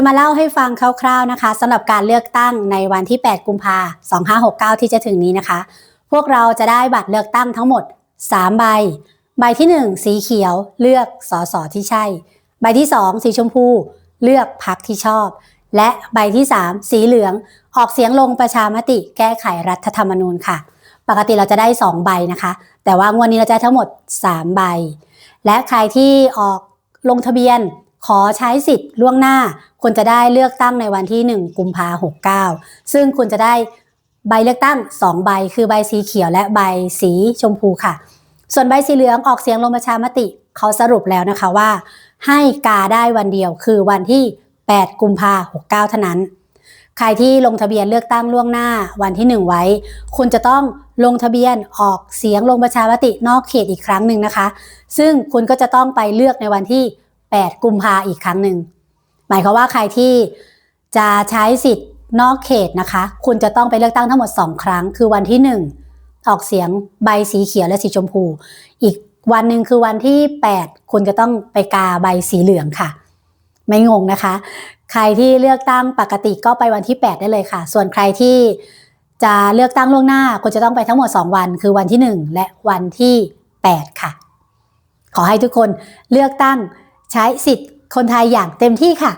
จะมาเล่าให้ฟังคร่าวๆนะคะสำหรับการเลือกตั้งในวันที่ 8 กุมภา2569 ที่จะถึงนี้นะคะ พวกเราจะได้บัตรเลือกตั้งทั้งหมด 3 ใบ ใบที่ 1 สีเขียวเลือกสสที่ใช่ ใบที่ 2 สีชมพูเลือกพักที่ชอบ และใบที่ 3 สีเหลืองออกเสียงลงประชามติแก้ไขรัฐธรรมนูญค่ะ ปกติเราจะได้ 2 ใบนะคะ แต่ว่างวดนี้เราจะทั้งหมด 3 ใบ และใครที่ออกลงทะเบียน ขอใช้สิทธิ์ล่วงหน้า คุณจะได้เลือกตั้งในวันที่ 1 กุมภาหกเก้าซึ่งคุณจะได้ใบเลือกตั้ง 2 ใบ คือใบสีเขียวและใบสีชมพูค่ะ ส่วนใบสีเหลืองออกเสียงลงประชามติเขาสรุปแล้วนะคะว่า ให้กาได้วันเดียวคือวันที่ 8 กุมภาหกเก้าเท่านั้น ใครที่ลงทะเบียนเลือกตั้งล่วงหน้าวันที่ 1 ไว้ คุณจะต้องลงทะเบียนออกเสียงลงประชามตินอกเขตอีกครั้งหนึ่งนะคะ ซึ่งคุณก็จะต้องไปเลือกในวันที่ 8 กุมภาอีกครั้งหนึ่ง หมายความว่าใครที่จะใช้สิทธิ์นอกเขตนะคะ คุณจะต้องไปเลือกตั้งทั้งหมด 2 ครั้ง คือวันที่ 1 ออกเสียงใบสีเขียวและสีชมพู อีกวันหนึ่งคือวันที่ 8 คุณจะต้องไปกาใบสีเหลืองค่ะ ไม่งงนะคะ ใครที่เลือกตั้งปกติก็ไปวันที่ 8 ได้เลยค่ะ ส่วนใครที่จะเลือกตั้งล่วงหน้าคุณจะต้องไปทั้งหมด 2 วัน คือวันที่ 1 และวันที่ 8 ค่ะ ขอให้ทุกคนเลือกตั้ง ใช้สิทธิ์คนไทยอย่างเต็มที่ค่ะ